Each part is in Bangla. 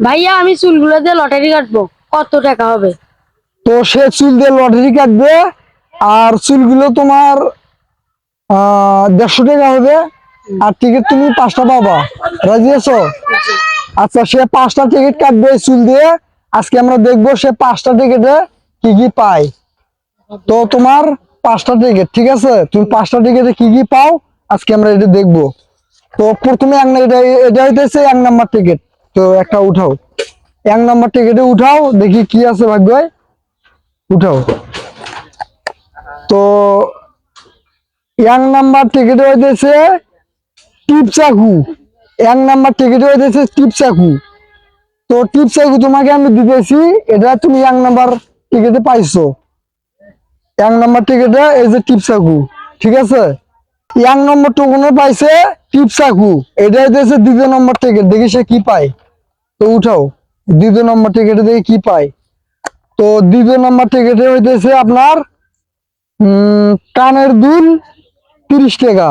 ভাইয়া আমি চুলগুলো দিয়ে লটারি কাটবো। কত টাকা হবে? তো সে চুল দিয়ে লটারি কাটবে আর চুলগুলো তোমার দেড়শো টাকা হবে। আর টিকিট তুমি পাঁচটা পাবা। রাজি আছো? আচ্ছা সে পাঁচটা টিকিট কাটবে চুল দিয়ে। আজকে আমরা দেখব সে পাঁচটা টিকিটে কি কি পায়। তো তোমার পাঁচটা টিকিট ঠিক আছে? তুমি পাঁচটা টিকিটে কি কি পাও আজকে আমরা এটা দেখব। তো প্রথমে এটা এটা হইতেছে এক নাম্বার টিকিট তো একটা উঠাও। এক নাম্বার টিকিটে উঠাও, দেখি কি আছে ভাগ্য। উঠাও। তো এক নাম্বার টিকিটে হইতেছে টিপ চাকু এক নাম্বার টিকিটে হইতেছে টিপ চাকু তো টিপ চাকু তোমাকে আমি দিতেছি, এটা তুমি এক নাম্বার টিকিটে পাইছো। এক নাম্বার টিকিটে এই যে টিপ চাকু ঠিক আছে? এক নম্বর টোকনে পাইছে টিপ চাকু এটা হইতেছে দ্বিতীয় নম্বর টিকিট দেখি সে কি পায়। তো উঠাও। দ্বিতীয় নম্বর টিকিটে দেখি কি পায় তো দ্বিতীয় নম্বর টিকিটে হইতেছে আপনার কানের দুল তিরিশ টাকা।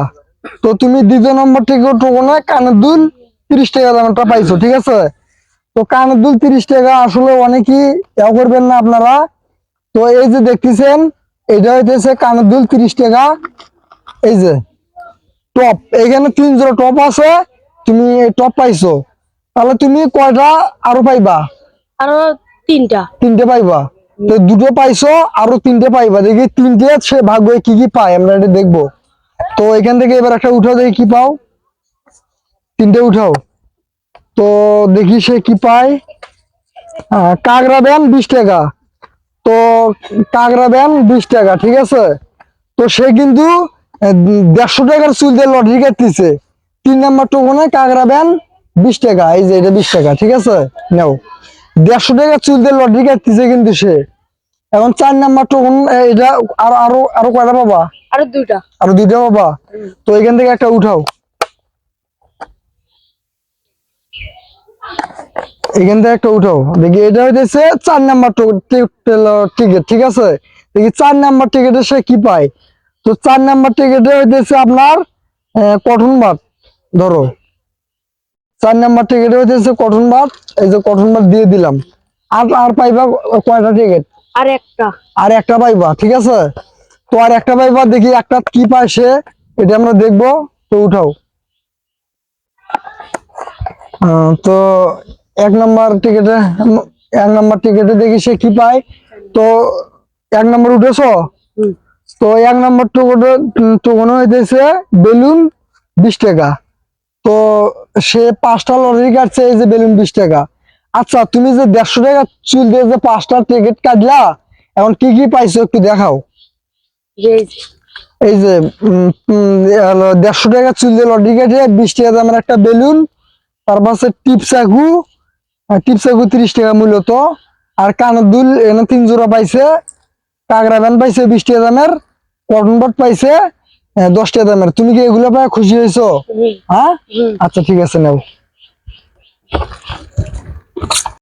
তো তুমি দ্বিতীয় নম্বর টিকিট ওখানে কানের দুল তিরিশ টাকা দামটা পাইছো, ঠিক আছে? তো কানের দুল তিরিশ টাকা আসলে অনেকেই ইয়া করবেন না আপনারা। তো এই যে দেখতেছেন, এটা হইতেছে কানের দুল তিরিশ টাকা। এই যে টপ এখানে তিন জোড়া টপ আছে, তুমি এই টপ পাইছো। তাহলে তুমি কয়টা আরও পাইবা? আরও তিনটা। তিনটে পাইবা। তো দুটো পাইছো আরও তিনটে পাইবা। দেখি তিনটে সে ভাগ্য কি কি পায় আমরা এটা দেখব। তো এখান থেকে এবার একটা উঠাও দেখি কি পাও। তিনটে উঠাও। তো দেখি সে কি পায়। কাগড়া ব্যান বিশ টাকা। তো কাগড়া ব্যান বিশ টাকা ঠিক আছে? তো সে কিন্তু দেড়শো টাকার চুল দিয়ে লটারি কাটতেছে। তিন নাম্বার টোকনে কাগড়া ব্যান বিশ টাকা এই যে এটা বিশ টাকা ঠিক আছে? নাও। দেড়শো টাকা চুল দিয়ে লটারি কাটতেছে কিন্তু সে। এখন চার নাম্বার টোকন এটা আরও আরও আরও কয়টা পাবা? আরও দুইটা। আরও দুইটা পাবা? তো এখান থেকে একটা উঠাও। এখান থেকে একটা উঠাও। দেখি এটা হইতেছে চার নাম্বার টিকিট ঠিক আছে? দেখি চার নাম্বার টিকিটে সে কি পায়? তো চার নাম্বার টিকিটে হইতেছে আপনার কটন বাট ধরো। চার নাম্বার টিকিটে হইতেছে কটন বাট এই যে কটন বাট দিয়ে দিলাম। আর আর পাইবা কয়টা টিকিট আর একটা। আর একটা পাইবা ঠিক আছে? তো আর একটা পাইবা দেখি একটা কি পায় সে এটা আমরা দেখব। তো উঠাও। তো এক নম্বর টিকেটে এক নম্বর টিকেটে দেখি সে কি পায়। তো এক নম্বর উঠেছো। তো এক নম্বর টোকনে টোকনে হইতেছে বেলুন বিশ টাকা। তো সে পাঁচটা লটারি কাটছে এই যে বেলুন বিশ টাকা। আচ্ছা তুমি যে দেড়শো টাকা চুল দিয়ে যে পাঁচটা টিকিট কাটলা এখন কি কি পাইছো একটু দেখাও? এই যে। দেড়শো টাকা চুল দিয়ে লটারি কেটে বিশ টাকা দামের একটা বেলুন তার পাশে টিপ চাকু আহ, টিপ চাকু তিরিশ টাকা মূলত। আর কানের দুল এনে তিন জোড়া পাইছে কাগড়া ব্যান পাইছে বিশ টাকা দামের কটন বট পাইছে দশ টাকা দামের। তুমি কি এগুলো পায় খুশি হয়েছো? হ্যাঁ? আচ্ছা ঠিক আছে নাও।